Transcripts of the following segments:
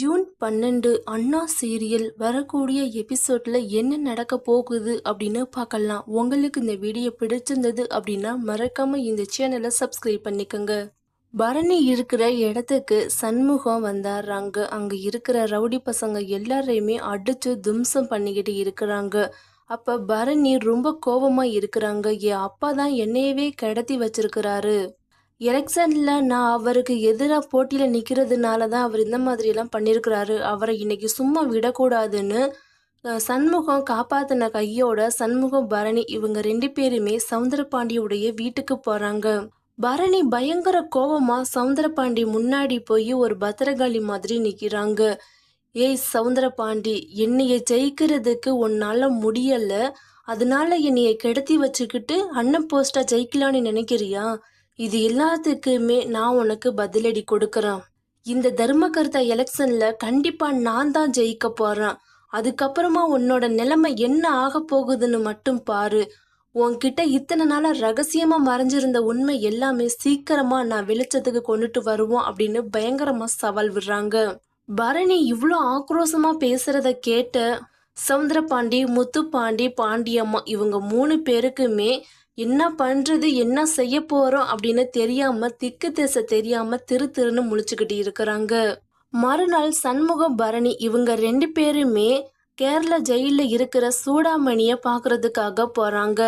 June பன்னெண்டு அண்ணா serial வரக்கூடிய எபிசோடில் என்ன நடக்க போகுது அப்படின்னு பார்க்கலாம். உங்களுக்கு இந்த வீடியோ பிடிச்சிருந்தது அப்படின்னா மறக்காமல் இந்த சேனலை சப்ஸ்கிரைப் பண்ணிக்கோங்க. பரணி இருக்கிற இடத்துக்கு சண்முகம் வந்தாடுறாங்க அங்கே இருக்கிற ரவுடி பசங்க எல்லாரையுமே அடித்து தும்சம் பண்ணிக்கிட்டு இருக்கிறாங்க. அப்போ பரணி ரொம்ப கோபமாக இருக்கிறாங்க. என் அப்பா தான் என்னையவே கடத்தி வச்சிருக்கிறாரு. எலெக்ஷனில் நான் அவருக்கு எதிராக போட்டியில் நிற்கிறதுனால தான் அவர் இந்த மாதிரியெல்லாம் பண்ணியிருக்கிறாரு. அவரை இன்னைக்கு சும்மா விடக்கூடாதுன்னு சண்முகம் காப்பாத்தின கையோட சண்முகம் பரணி இவங்க ரெண்டு பேருமே சவுந்தரபாண்டியுடைய வீட்டுக்கு போகிறாங்க பரணி பயங்கர கோபமாக சவுந்தரபாண்டி முன்னாடி போய் ஒரு பத்திரகாளி மாதிரி நிற்கிறாங்க ஏய் சவுந்தரபாண்டி என்னைய ஜெயிக்கிறதுக்கு உன்னால் முடியலை. அதனால என்னைய கெடுத்தி வச்சுக்கிட்டு அண்ணன் போஸ்டா ஜெயிக்கலான்னு நினைக்கிறியா? இது எல்லாத்துக்குமே நான் உனக்கு பதிலடி கொடுக்குறேன். இந்த தர்மகர்த்தா எலெக்ஷன்ல கண்டிப்பா நான் தான் ஜெயிக்க போறேன். அதுக்கப்புறமா உன்னோட நிலைமை என்ன ஆக போகுதுன்னு மட்டும் பாரு. உன்கிட்ட இத்தனை நாளாக ரகசியமா மறைஞ்சிருந்த உண்மை எல்லாமே சீக்கிரமா நான் வெளிச்சத்துக்கு கொண்டுட்டு வருவோம் அப்படின்னு பயங்கரமா சவால் விடுறாங்க. பரணி இவ்வளோ ஆக்ரோஷமா பேசுறத கேட்ட சவுந்தரபாண்டி முத்துப்பாண்டி பாண்டியம்மா இவங்க மூணு பேருக்குமே என்ன பண்ணுறது என்ன செய்ய போகிறோம் அப்படின்னு தெரியாமல் திக்கு திசை தெரியாமல் திரு திருன்னு முழிச்சுக்கிட்டு இருக்கிறாங்க. மறுநாள் சண்முகம் பரணி இவங்க ரெண்டு பேருமே கேரள ஜெயிலில் இருக்கிற சூடாமணியை பார்க்கறதுக்காக போகிறாங்க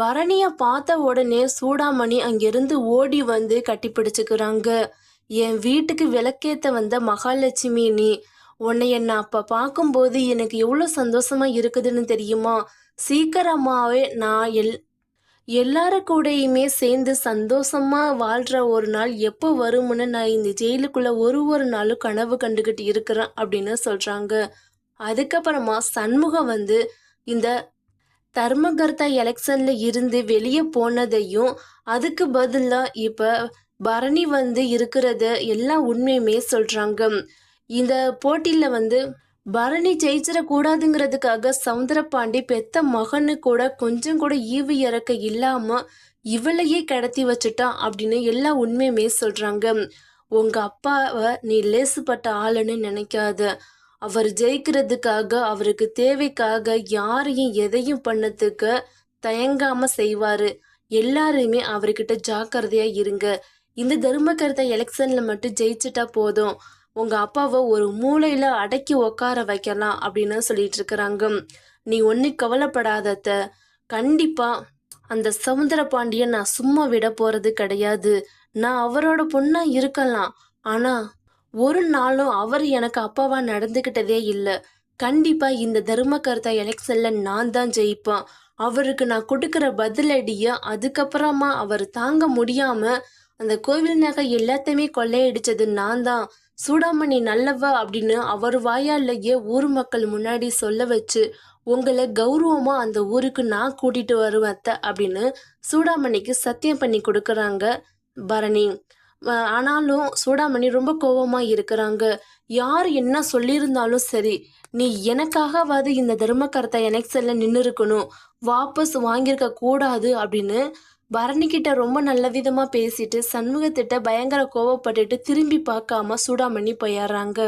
பரணியை பார்த்த உடனே சூடாமணி அங்கிருந்து ஓடி வந்து கட்டி பிடிச்சுக்கிறாங்க. என் வீட்டுக்கு விளக்கேத்த வந்த மகாலட்சுமி நீ உன்னைய நான் அப்போ பார்க்கும்போது எனக்கு எவ்வளோ சந்தோஷமா இருக்குதுன்னு தெரியுமா? சீக்கிரமாவே நான் எல் எல்லார கூடயுமே சேர்ந்து சந்தோஷமா வாழ்ற ஒரு நாள் எப்போ வரும்னு நான் இந்த ஜெயிலுக்குள்ள ஒரு ஒரு நாளும் கனவு கண்டுகிட்டு இருக்கிறேன் அப்படின்னு சொல்றாங்க. அதுக்கப்புறமா சண்முகம் வந்து இந்த தர்மகர்த்தா எலெக்ஷன்ல இருந்து வெளியே போனதையும் அதுக்கு பதிலாக இப்ப பரணி வந்து இருக்கிறத எல்லா உண்மையுமே சொல்றாங்க. இந்த போட்டியில் வந்து பரணி ஜெயிச்சிடக்கூடாதுங்கிறதுக்காக சவுந்தரபாண்டி பெத்த மகனு கூட கொஞ்சம் கூட ஈவு இறக்க இல்லாம இவளையே கடத்தி வச்சுட்டான் அப்படின்னு எல்லா உண்மையுமே சொல்றாங்க. உங்க அப்பாவை நீ லேசுப்பட்ட ஆளுன்னு நினைக்காத. அவர் ஜெயிக்கிறதுக்காக அவருக்கு தேவைக்காக யாரையும் எதையும் பண்ணதுக்கு தயங்காம செய்வாரு. எல்லாருமே அவர்கிட்ட ஜாக்கிரதையா இருங்க. இந்த தர்மகர்த்த எலெக்ஷன்ல மட்டும் ஜெயிச்சிட்டா போதும். உங்க அப்பாவை ஒரு மூலையில அடக்கி உட்கார வைக்கலாம் அப்படின்னு சொல்லிட்டு இருக்கிறாங்க. நீ ஒன்னு கவலைப்படாதத்த. கண்டிப்பா அந்த சமுத்திர பாண்டிய நான் சும்மா விட போறது கிடையாது. நான் அவரோட பொண்ணா இருக்கலாம் ஆனா ஒரு நாளும் அவர் எனக்கு அப்பாவா நடந்துகிட்டதே இல்லை. கண்டிப்பா இந்த தர்ம கருத்தா எலெக்ஷன்ல நான் தான் ஜெயிப்பேன். அவருக்கு நான் கொடுக்குற பதிலடிய அதுக்கப்புறமா அவர் தாங்க முடியாம அந்த கோவில் நகை எல்லாத்தையுமே கொள்ளையடிச்சது நான் தான். சூடாமணி நல்லவ அப்படின்னு அவர் வாயாலேயே ஊர் மக்கள் முன்னாடி சொல்ல வச்சு உங்களை கௌரவமா அந்த ஊருக்கு நான் கூட்டிட்டு வருவேன் அத்தை அப்படின்னு சூடாமணிக்கு சத்தியம் பண்ணி கொடுக்குறாங்க பரணி. ஆனாலும் சூடாமணி ரொம்ப கோவமா இருக்கிறாங்க. யார் என்ன சொல்லியிருந்தாலும் சரி நீ எனக்காகவாது இந்த தர்மகர்த்தா செல்ல நின்று இருக்கணும் வாபஸ் வாங்கியிருக்க கூடாது அப்படின்னு பரணிக்கிட்ட ரொம்ப நல்ல விதமாக பேசிட்டு சண்முகத்திட்ட பயங்கர கோவப்பட்டுட்டு திரும்பி பார்க்காம சூடாமணி போயிடுறாங்க.